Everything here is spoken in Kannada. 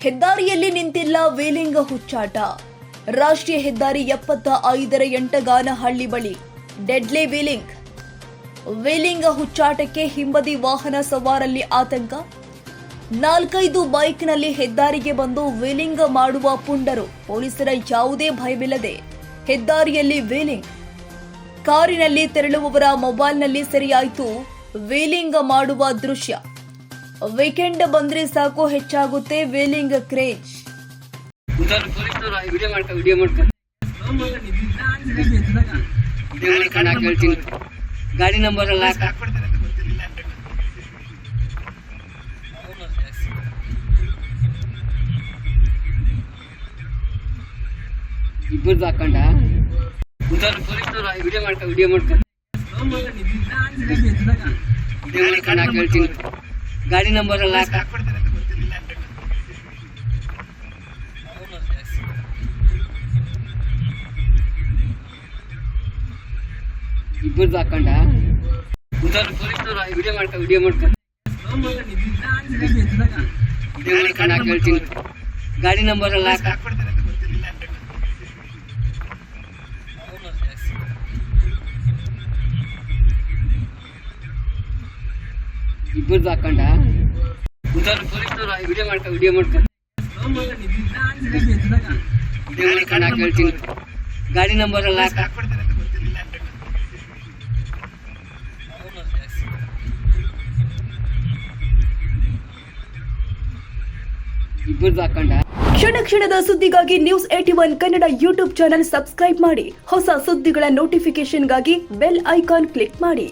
ಹೆದ್ದಾರಿಯಲ್ಲಿ ನಿಂತಿಲ್ಲ ವೇಲಿಂಗ ಹುಚ್ಚಾಟ. ರಾಷ್ಟ್ರೀಯ ಹೆದ್ದಾರಿ ಎಪ್ಪತ್ತ ಐದರ ಎಂಟಗಾನಹಳ್ಳಿ ಬಳಿ ಡೆಡ್ಲಿ ವೇಲಿಂಗ್. ವೇಲಿಂಗ ಹುಚ್ಚಾಟಕ್ಕೆ ಹಿಂಬದಿ ವಾಹನ ಸವಾರಲ್ಲಿ ಆತಂಕ. ನಾಲ್ಕೈದು ಬೈಕ್ನಲ್ಲಿ ಹೆದ್ದಾರಿಗೆ ಬಂದು ವೇಲಿಂಗ್ ಮಾಡುವ ಪುಂಡರು ಪೊಲೀಸರ ಯಾವುದೇ ಭಯವಿಲ್ಲದೆ ಹೆದ್ದಾರಿಯಲ್ಲಿ ವೇಲಿಂಗ್. ಕಾರಿನಲ್ಲಿ ತೆರಳುವವರ ಮೊಬೈಲ್ನಲ್ಲಿ ಸೆರೆಯಾಯಿತು ವೇಲಿಂಗ್ ಮಾಡುವ ದೃಶ್ಯ. ವೀಕೆಂಡ್ ಬಂದ್ರೆ ಸಾಕು ಹೆಚ್ಚಾಗುತ್ತೆ ವೇಲಿಂಗ್ ಕ್ರೇಜ್ ಗಾಡಿ ನಂಬರ್ ಎಲ್ಲ ಹಾಕ. ಇಬ್ಬರದು ಹಾಕೊಂಡ? ವಿಡಿಯೋ ಮಾಡ್ಕೊ ವಿಡಿಯೋ ಮಾಡ್ಕೊ. ವಿಡಿಯೋ ಮಾಡ್ಕೊಂಡು ಕಣ ಹೇಳ್ತೀನಿ. ಗಾಡಿ ನಂಬರ್ ಎಲ್ಲ ಇಬ್ಬರದ್ದು ಇಬ್ಬರದು ಹಾಕೊಂಡ? ಉದಾರ್ ವಿಡಿಯೋ ಮಾಡ್ಕೊ ವಿಡಿಯೋ ಮಾಡ್ಕೊ. ವಿಡಿಯೋ ಮಾಡ್ಕೊಂಡು ಹಾಕಿ ಹೇಳ್ತೀನಿ ಗಾಡಿ ನಂಬರ್ ಎಲ್ಲ ಹಾಕ ಇಬ್ಬರದು ಹಾಕೊಂಡ ವಿಡಿಯೋ ಮಾಡ್ಕೊ ವಿಡಿಯೋ ಮಾಡ್ಕೊ. ವಿಡಿಯೋ ಮಾಡ್ಕೊಂಡು ಹಾಕಿ ಹೇಳ್ತೀನಿ ಗಾಡಿ ನಂಬರ್ ಎಲ್ಲ ಇಬ್ಬರು ಇಬ್ಬರದು ಹಾಕೊಂಡ ಕ್ಷಣ ಕ್ಷಣದ ಸುದ್ದಿಗಾಗಿ news AT one Kannada YouTube channel subscribe ಮಾಡಿ. ಹೊಸ ಸುದ್ದಿಗಳ ನೋಟಿಫಿಕೇಶನ್ಗಾಗಿ ಬೆಲ್ ಐಕಾನ್ ಕ್ಲಿಕ್ ಮಾಡಿ.